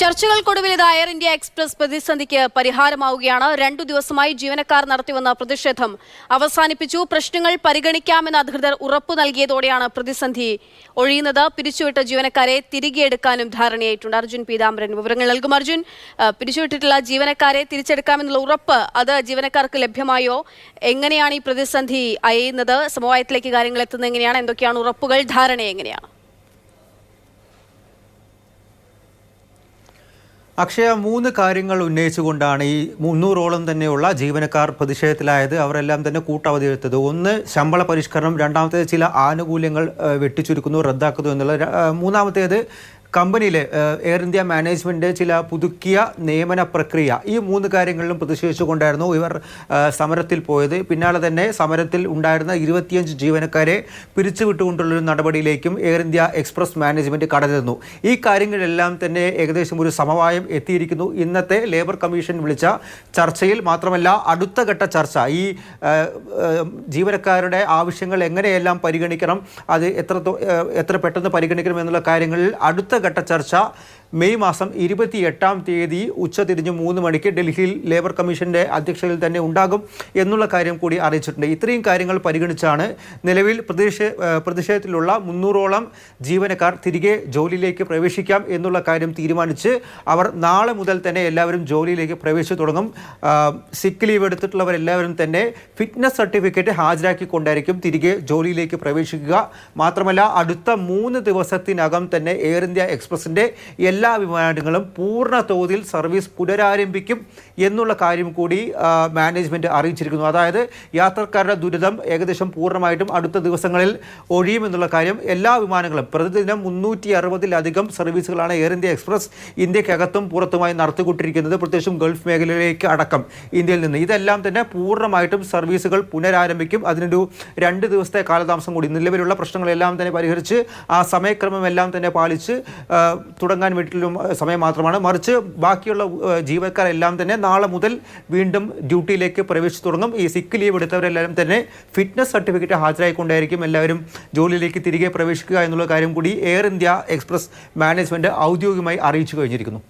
ചർച്ചകൾക്കൊടുവിൽ air India express പ്രതിസന്ധിക്ക് പരിഹാരമാവുകയാണ്. രണ്ടു ദിവസമായി ജീവനക്കാർ നടത്തിവന്ന പ്രതിഷേധം അവസാനിപ്പിച്ചു. പ്രശ്നങ്ങൾ പരിഗണിക്കാമെന്ന് അധികൃതർ ഉറപ്പു നൽകിയതോടെയാണ് പ്രതിസന്ധി ഒഴിയുന്നത്. പിരിച്ചുവിട്ട ജീവനക്കാരെ തിരികെ എടുക്കാനും ധാരണയായിട്ടുണ്ട്. അർജുൻ പീതാംബരൻ വിവരങ്ങൾ നൽകും. അർജുൻ പിരിച്ചുവിട്ടിട്ടുള്ള ജീവനക്കാരെ തിരിച്ചെടുക്കാമെന്നുള്ള ഉറപ്പ് അത് ജീവനക്കാർക്ക് ലഭ്യമായോ? എങ്ങനെയാണ് ഈ പ്രതിസന്ധി അയയുന്നത്? സമവായത്തിലേക്ക് കാര്യങ്ങൾ എത്തുന്നത് എങ്ങനെയാണ്? എന്തൊക്കെയാണ് ഉറപ്പുകൾ? ധാരണ എങ്ങനെയാണ്? അക്ഷയ മൂന്ന് കാര്യങ്ങൾ ഉന്നയിച്ചുകൊണ്ടാണ് ഈ മുന്നൂറോളം തന്നെയുള്ള ജീവനക്കാർ പ്രതിഷേധത്തിലായത്. അവരെല്ലാം തന്നെ കൂട്ടവധി എടുത്തത് ഒന്ന് ശമ്പള പരിഷ്കരണം. രണ്ടാമത്തേത് ചില ആനുകൂല്യങ്ങൾ വെട്ടിച്ചുരുക്കുന്നു റദ്ദാക്കുന്നു എന്നുള്ള മൂന്നാമത്തേത് കമ്പനിയിലെ എയർ ഇന്ത്യ മാനേജ്മെന്റ് ചില പുതുക്കിയ നിയമന പ്രക്രിയ. ഈ മൂന്ന് കാര്യങ്ങളിലും പ്രതിഷേധിച്ചുകൊണ്ടായിരുന്നു ഇവർ സമരത്തിൽ പോയത്. പിന്നാലെ തന്നെ സമരത്തിൽ ഉണ്ടായിരുന്ന ഇരുപത്തിയഞ്ച് ജീവനക്കാരെ പിരിച്ചുവിട്ടുകൊണ്ടുള്ളൊരു നടപടിയിലേക്കും എയർ ഇന്ത്യ എക്സ്പ്രസ് മാനേജ്മെന്റ് കടന്നിരുന്നു. ഈ കാര്യങ്ങളെല്ലാം തന്നെ ഏകദേശം ഒരു സമവായം എത്തിയിരിക്കുന്നു. ഇന്നത്തെ ലേബർ കമ്മീഷൻ വിളിച്ച ചർച്ചയിൽ മാത്രമല്ല അടുത്ത ഘട്ട ചർച്ച. ഈ ജീവനക്കാരുടെ ആവശ്യങ്ങൾ എങ്ങനെയെല്ലാം പരിഗണിക്കണം അത് എത്ര എത്ര പെട്ടെന്ന് പരിഗണിക്കണം എന്നുള്ള കാര്യങ്ങളിൽ അടുത്ത ഘട്ട ചർച്ച മെയ് മാസം ഇരുപത്തി എട്ടാം തീയതി ഉച്ചതിരിഞ്ഞ് മൂന്ന് മണിക്ക് ഡൽഹിയിൽ ലേബർ കമ്മീഷന്റെ അധ്യക്ഷതയിൽ തന്നെ ഉണ്ടാകും എന്നുള്ള കാര്യം കൂടി അറിയിച്ചിട്ടുണ്ട്. ഇത്രയും കാര്യങ്ങൾ പരിഗണിച്ചാണ് നിലവിൽ പ്രതിഷേ പ്രതിഷേധത്തിലുള്ള മുന്നൂറോളം ജീവനക്കാർ തിരികെ ജോലിയിലേക്ക് പ്രവേശിക്കാം എന്നുള്ള കാര്യം തീരുമാനിച്ച് അവർ നാളെ മുതൽ തന്നെ എല്ലാവരും ജോലിയിലേക്ക് പ്രവേശിച്ചു തുടങ്ങും. സിക്ക് ലീവ് എടുത്തിട്ടുള്ളവരെല്ലാവരും തന്നെ ഫിറ്റ്നസ് സർട്ടിഫിക്കറ്റ് ഹാജരാക്കിക്കൊണ്ടായിരിക്കും തിരികെ ജോലിയിലേക്ക് പ്രവേശിക്കുക. മാത്രമല്ല അടുത്ത മൂന്ന് ദിവസത്തിനകം തന്നെ എയർ ഇന്ത്യ എക്സ്പ്രസിന്റെ എല്ലാ വിമാനങ്ങളും പൂർണ തോതിൽ സർവീസ് പുനരാരംഭിക്കും എന്നുള്ള കാര്യം കൂടി മാനേജ്മെന്റ് അറിയിച്ചിരിക്കുന്നു. അതായത് യാത്രക്കാരുടെ ദുരിതം ഏകദേശം പൂർണമായിട്ടും അടുത്ത ദിവസങ്ങളിൽ ഒഴിയുമെന്നുള്ള കാര്യം എല്ലാ വിമാനങ്ങളും പ്രതിദിനം മുന്നൂറ്റി അറുപതിലധികം സർവീസുകളാണ് എയർ ഇന്ത്യ എക്സ്പ്രസ് ഇന്ത്യക്കകത്തും പുറത്തുമായി നടത്തിക്കൊണ്ടിരിക്കുന്നത് പ്രത്യേകിച്ചും ഗൾഫ് മേഖലയിലേക്ക് അടക്കം ഇന്ത്യയിൽ നിന്ന്. ഇതെല്ലാം തന്നെ പൂർണമായിട്ടും സർവീസുകൾ പുനരാരംഭിക്കും. അതിനൊരു രണ്ട് ദിവസത്തെ കാലതാമസം കൂടി. നിലവിലുള്ള പ്രശ്നങ്ങളെല്ലാം തന്നെ പരിഹരിച്ച് ആ സമയക്രമം എല്ലാം തന്നെ പാലിച്ച് തുടങ്ങാൻ തുടങ്ങാൻ വേണ്ടിയിട്ടുള്ള സമയം മാത്രമാണ്. മറിച്ച് ബാക്കിയുള്ള ജീവനക്കാരെല്ലാം തന്നെ നാളെ മുതൽ വീണ്ടും ഡ്യൂട്ടിയിലേക്ക് പ്രവേശിച്ചു തുടങ്ങും. ഈ സിക്ക് ലീവ് എടുത്തവരെല്ലാം തന്നെ ഫിറ്റ്നസ് സർട്ടിഫിക്കറ്റ് ഹാജരായിക്കൊണ്ടായിരിക്കും എല്ലാവരും ജോലിയിലേക്ക് തിരികെ പ്രവേശിക്കുക എന്നുള്ള കാര്യം കൂടി എയർ ഇന്ത്യ എക്സ്പ്രസ് മാനേജ്മെന്റ് ഔദ്യോഗികമായി അറിയിച്ചു കഴിഞ്ഞിരിക്കുന്നു.